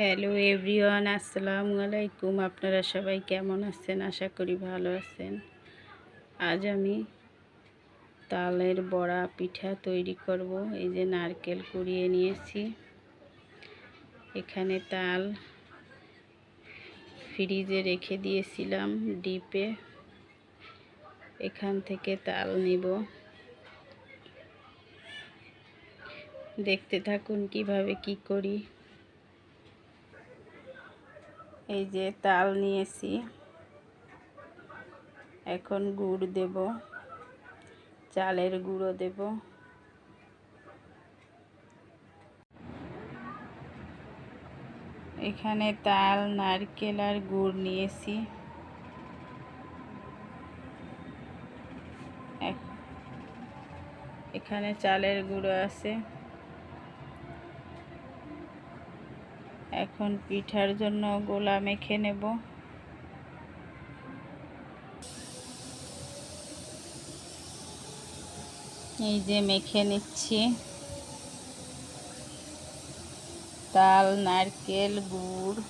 Hello everyone আসসালামু আলাইকুম আপনারা সবাই কেমন আছেন? আশা করি ভালো আছেন। আজ আমি তালের বড়া পিঠা তৈরি করব। এই যে নারকেল কুড়িয়ে নিয়েছি। এখানে তাল ফ্রিজে রেখে দিয়েছিলাম ডিপে। এখান থেকে তাল নিব। দেখতে থাকুন কীভাবে কি করি। এই যে তাল নিয়েছি। এখন গুড় দেব। চালের গুঁড়ো দেব। এখানে তাল, নারকেল আর গুড় নিয়েছি। এখানে চালের গুঁড়ো আছে। এখন পিঠার জন্য গোলা মেখে নেব। এই যে মেখে নিচ্ছি। তাল, নারকেল, গুড়,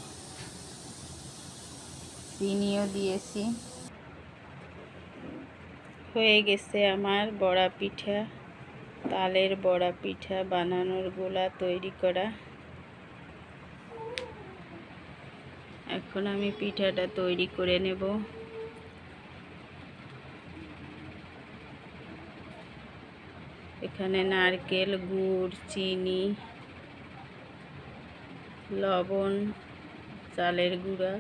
চিনিও দিয়েছি। হয়ে গেছে আমার বড়া পিঠা। তালের বড়া পিঠা বানানোর গোলা তৈরি করা। এখন আমি পিঠাটা তৈরি করে নেব। এখানে নারকেল, গুড়, চিনি, লবণ, চালের গুঁড়া।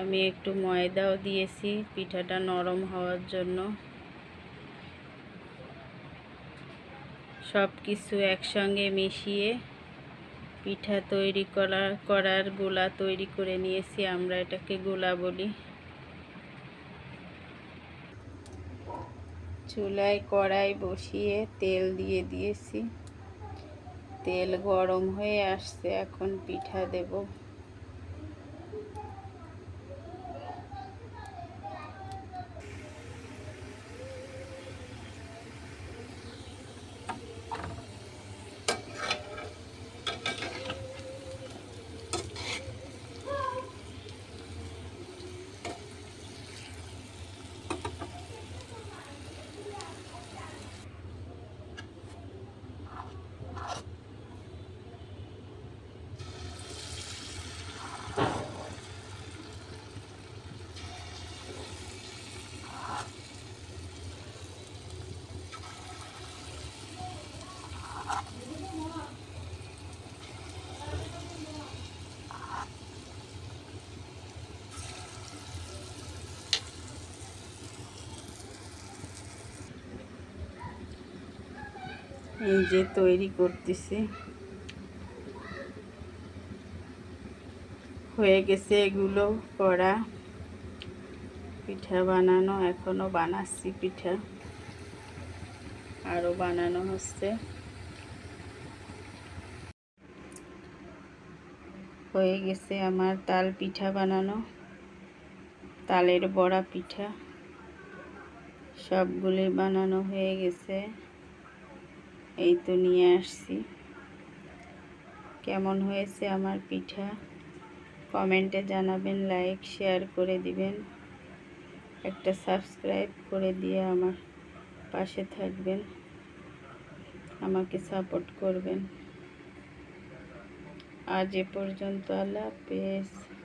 আমি একটু ময়দাও দিয়েছি পিঠাটা নরম হওয়ার জন্য। সব কিছু একসঙ্গে মিশিয়ে পিঠা তৈরি করা, করার গোলা তৈরি করে নিয়েছি, আমরা এটাকে গোলা বলি। চুলায় কড়াই বসিয়ে তেল দিয়ে দিয়েছি। তেল গরম হয়ে আসছে, এখন পিঠা দেব। এই যে তৈরি করতেছি। হয়ে গেছে এগুলো করা পিঠা বানানো, এখনও বানাচ্ছি পিঠা। আরও বানানো হচ্ছে। হয়ে গেছে আমার তাল পিঠা বানানো। তালের বড়া পিঠা। সবগুলি বানানো হয়ে গেছে। এই তো নিয়ে আসছি। কেমন হয়েছে আমার পিঠা? কমেন্টে জানাবেন, লাইক, শেয়ার করে দিবেন। একটা সাবস্ক্রাইব করে দিয়ে আমার পাশে থাকবেন। আমাকে সাপোর্ট করবেন। আজ এ পর্যন্ত আল্লাহ হাফেজ।